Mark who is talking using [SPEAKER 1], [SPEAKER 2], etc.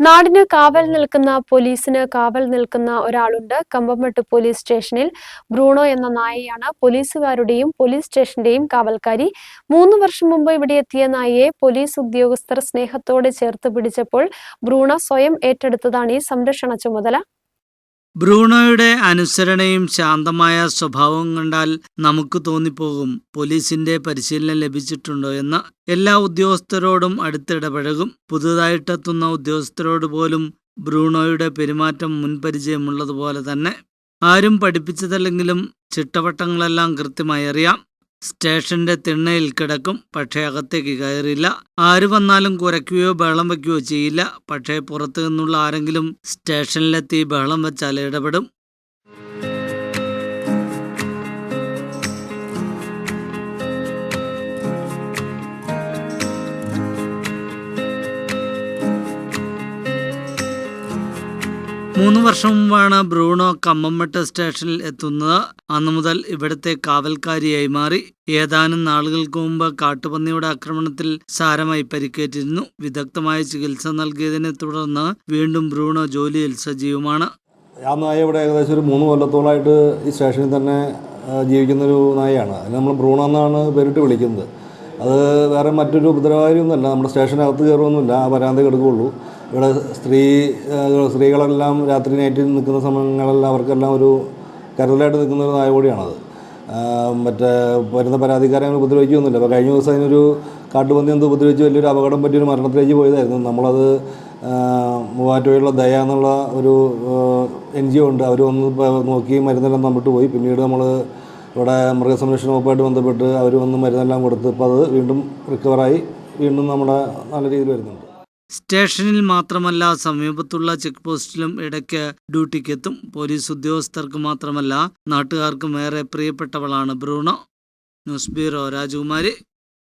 [SPEAKER 1] നാടിന് കാവൽ നിൽക്കുന്ന പോലീസിന് കാവൽ നിൽക്കുന്ന ഒരാളുണ്ട്. കമ്പമട്ട് പോലീസ് സ്റ്റേഷനിൽ ബ്രൂണോ എന്ന നായയാണ് പോലീസുകാരുടെയും പോലീസ് സ്റ്റേഷന്റെയും കാവൽക്കാരി. മൂന്ന് വർഷം മുമ്പ് ഇവിടെ എത്തിയ നായയെ പോലീസ് ഉദ്യോഗസ്ഥർ സ്നേഹത്തോടെ ചേർത്ത് പിടിച്ചപ്പോൾ ബ്രൂണോ സ്വയം ഏറ്റെടുത്തതാണ് ഈ സംരക്ഷണ ചുമതല.
[SPEAKER 2] ബ്രൂണോയുടെ അനുസരണയും ശാന്തമായ സ്വഭാവവും കണ്ടാൽ നമുക്ക് തോന്നിപ്പോകും. പോലീസിന്റെ പരിശീലനം ലഭിച്ചിട്ടുണ്ടോ എന്ന് എല്ലാ ഉദ്യോഗസ്ഥരോടും അടുത്തിടപഴകും. പുതുതായിട്ടെത്തുന്ന ഉദ്യോഗസ്ഥരോട് പോലും ബ്രൂണോയുടെ പെരുമാറ്റം മുൻപരിചയമുള്ളതുപോലെ തന്നെ. ആരും പഠിപ്പിച്ചതല്ലെങ്കിലും ചിട്ടവട്ടങ്ങളെല്ലാം കൃത്യമായി അറിയാം. സ്റ്റേഷന്റെ തിണ്ണയിൽ കിടക്കും പക്ഷേ അകത്തേക്ക് കയറില്ല. ആര് വന്നാലും കുരയ്ക്കുകയോ ബഹളം വയ്ക്കുകയോ ചെയ്യില്ല. പക്ഷേ പുറത്തു നിന്നുള്ള ആരെങ്കിലും സ്റ്റേഷനിലെത്തി ബഹളം വെച്ചാൽ ഇടപെടും. മൂന്ന് വർഷം മുമ്പാണ് ബ്രൂണോ കമ്മമ്മട്ട് സ്റ്റേഷനിൽ എത്തുന്നത്. അന്നു മുതൽ ഇവിടുത്തെ കാവൽക്കാരിയായി മാറി. ഏതാനും നാളുകൾക്ക് മുമ്പ് കാട്ടുപന്നിയുടെ ആക്രമണത്തിൽ സാരമായി പരിക്കേറ്റിരുന്നു. വിദഗ്ധമായ ചികിത്സ നൽകിയതിനെ തുടർന്ന് വീണ്ടും ബ്രൂണോ ജോലിയിൽ സജീവമാണ്.
[SPEAKER 3] ആ നായ ഇവിടെ ഏകദേശം ഒരു മൂന്ന് കൊല്ലത്തോളമായിട്ട് ഈ സ്റ്റേഷനിൽ തന്നെ ജീവിക്കുന്ന ജീവിക്കുന്നൊരു നായയാണ്. അതിന് നമ്മൾ ബ്രൂണ എന്നാണ് പേരിട്ട് വിളിക്കുന്നത്. അത് വേറെ മറ്റൊരു ഉപദ്രവകാരിയൊന്നുമല്ല നമ്മുടെ സ്റ്റേഷനകത്ത് കയറുമൊന്നുമില്ല. ആ വരാന്ത കിടക്കുകയുള്ളൂ. ഇവിടെ സ്ത്രീ സ്ത്രീകളെല്ലാം രാത്രി നൈറ്റിൽ നിൽക്കുന്ന സമയങ്ങളെല്ലാം അവർക്കെല്ലാം ഒരു കരുതലായിട്ട് നിൽക്കുന്ന ഒരു നായ കൂടിയാണത്. ആ, മറ്റേ വരുന്ന പരാതിക്കാരെ അങ്ങനെ ഉപദ്രവിക്കുകയൊന്നുമില്ല അപ്പോൾ കഴിഞ്ഞ ദിവസം അതിനൊരു കാട്ടുപന്നി എന്ത് ഉപദ്രവിച്ച് വലിയൊരു അപകടം പറ്റിയൊരു മരണത്തിലേക്ക് പോയതായിരുന്നു. നമ്മളത് മൂവാറ്റുപുഴയുള്ള ദയ എന്നുള്ള ഒരു എൻ ജി ഒ ഉണ്ട്. അവർ വന്ന് നോക്കി മരുന്നെല്ലാം തന്നിട്ട് പോയി. പിന്നീട് നമ്മൾ ഇവിടെ മൃഗസംരക്ഷണ വകുപ്പായിട്ട് ബന്ധപ്പെട്ട് അവർ വന്ന് മരുന്നെല്ലാം കൊടുത്ത് ഇപ്പോൾ അത് വീണ്ടും റിക്കവറായി വീണ്ടും നമ്മുടെ നല്ല രീതിയിൽ വരുന്നുണ്ട്.
[SPEAKER 2] സ്റ്റേഷനിൽ മാത്രമല്ല സമീപത്തുള്ള ചെക്ക് പോസ്റ്റിലും ഇടയ്ക്ക് ഡ്യൂട്ടിക്കെത്തും. പോലീസ് ഉദ്യോഗസ്ഥർക്ക് മാത്രമല്ല നാട്ടുകാർക്കും ഏറെ പ്രിയപ്പെട്ടവളാണ് ബ്രൂണോ. ന്യൂസ് ബ്യൂറോ രാജകുമാരി.